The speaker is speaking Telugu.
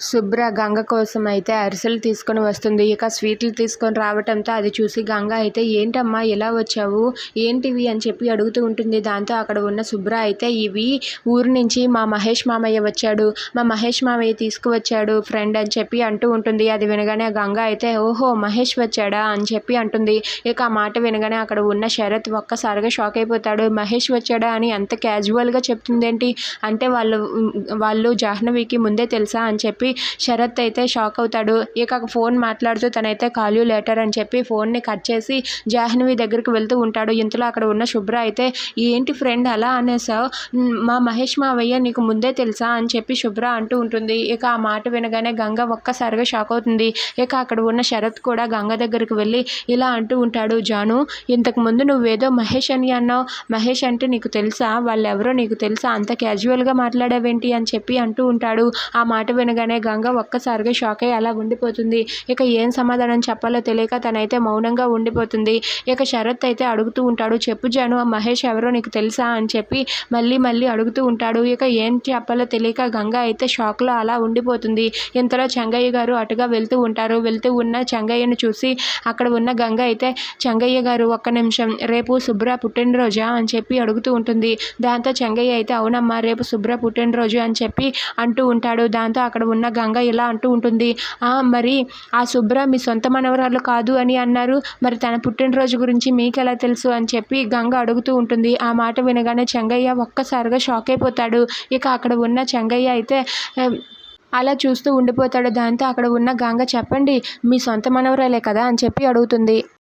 శుభ్ర గంగ కోసం అయితే అరిసెలు తీసుకొని వస్తుంది. ఇక స్వీట్లు తీసుకొని రావటంతో అది చూసి గంగ అయితే ఏంటమ్మా ఇలా వచ్చావు? ఏంటివి? అని చెప్పి అడుగుతూ ఉంటుంది. దాంతో అక్కడ ఉన్న శుభ్ర అయితే ఇవి ఊరు నుంచి మా మహేష్ మామయ్య వచ్చాడు. మా మహేష్ మామయ్య తీసుకువచ్చాడు ఫ్రెండ్ అని చెప్పి అంటూ ఉంటుంది. అది వినగానే గంగ అయితే ఓహో మహేష్ వచ్చాడా? అని చెప్పి అంటుంది. ఇక ఆ మాట వినగానే అక్కడ ఉన్న శరత్ ఒక్కసారిగా షాక్ అయిపోతాడు. మహేష్ వచ్చాడా? అని అంత క్యాజువల్గా చెప్తుందేంటి? అంటే వాళ్ళు వాళ్ళు జాహ్నవికి ముందే తెలుసా? అని చెప్పి శరత్ అయితే షాక్ అవుతాడు. ఇక ఫోన్ మాట్లాడుతూ తనైతే కాల్ లెటర్ అని చెప్పి ఫోన్ని కట్ చేసి జాహ్నవి దగ్గరికి వెళ్తూ ఉంటాడు. ఇంతలో అక్కడ ఉన్న శుభ్ర అయితే ఏంటి ఫ్రెండ్ అలా అనేసావు? మా మహేష్ మావయ్య నీకు ముందే తెలుసా? అని చెప్పి శుభ్ర అంటూ ఉంటుంది. ఇక ఆ మాట వినగానే గంగ ఒక్కసారిగా షాక్ అవుతుంది. ఇక అక్కడ ఉన్న శరత్ కూడా గంగ దగ్గరికి వెళ్ళి ఇలా అంటూ ఉంటాడు జాను ఇంతకు ముందు నువ్వేదో మహేష్ అని అన్నావు. మహేష్ అంటే నీకు తెలుసా? వాళ్ళు ఎవరో నీకు తెలుసా? అంత క్యాజువల్గా మాట్లాడావేంటి? అని చెప్పి అంటూ ఉంటాడు. ఆ మాట వినగానే గంగ ఒక్కసారిగా షాక్ అయ్యి అలా ఉండిపోతుంది. ఇక ఏం సమాధానం చెప్పాలో తెలియక తనైతే మౌనంగా ఉండిపోతుంది. ఇక శరత్ అయితే అడుగుతూ ఉంటాడు చెప్పు జాను ఆ మహేష్ ఎవరో నీకు తెలుసా? అని చెప్పి మళ్ళీ మళ్ళీ అడుగుతూ ఉంటాడు. ఇక ఏం చెప్పాలో తెలియక గంగ అయితే షాక్లో అలా ఉండిపోతుంది. ఇంతలో చెంగయ్య గారు అటుగా వెళ్తూ ఉంటారు. వెళ్తూ ఉన్న చెంగయ్యను చూసి అక్కడ ఉన్న గంగ అయితే చెంగయ్య గారు ఒక్క నిమిషం. రేపు శుభ్ర పుట్టినరోజా? అని చెప్పి అడుగుతూ ఉంటుంది. దాంతో చెంగయ్య అయితే అవునమ్మా రేపు శుభ్ర పుట్టినరోజు అని చెప్పి అంటూ ఉంటాడు. దాంతో అక్కడ ఉన్న గంగ ఇలా అంటూ ఉంటుంది. మరి ఆ శుభ్ర మీ సొంత మనవరాలు కాదు అని అన్నారు. మరి తన పుట్టినరోజు గురించి మీకు ఎలా తెలుసు? అని చెప్పి గంగ అడుగుతూ ఉంటుంది. ఆ మాట వినగానే చెంగయ్య ఒక్కసారిగా షాక్ అయిపోతాడు. ఇక అక్కడ ఉన్న చెంగయ్య అయితే అలా చూస్తూ ఉండిపోతాడు దాంతో అక్కడ ఉన్న గంగ చెప్పండి. మీ సొంత మనవరాలే కదా? అని చెప్పి అడుగుతుంది.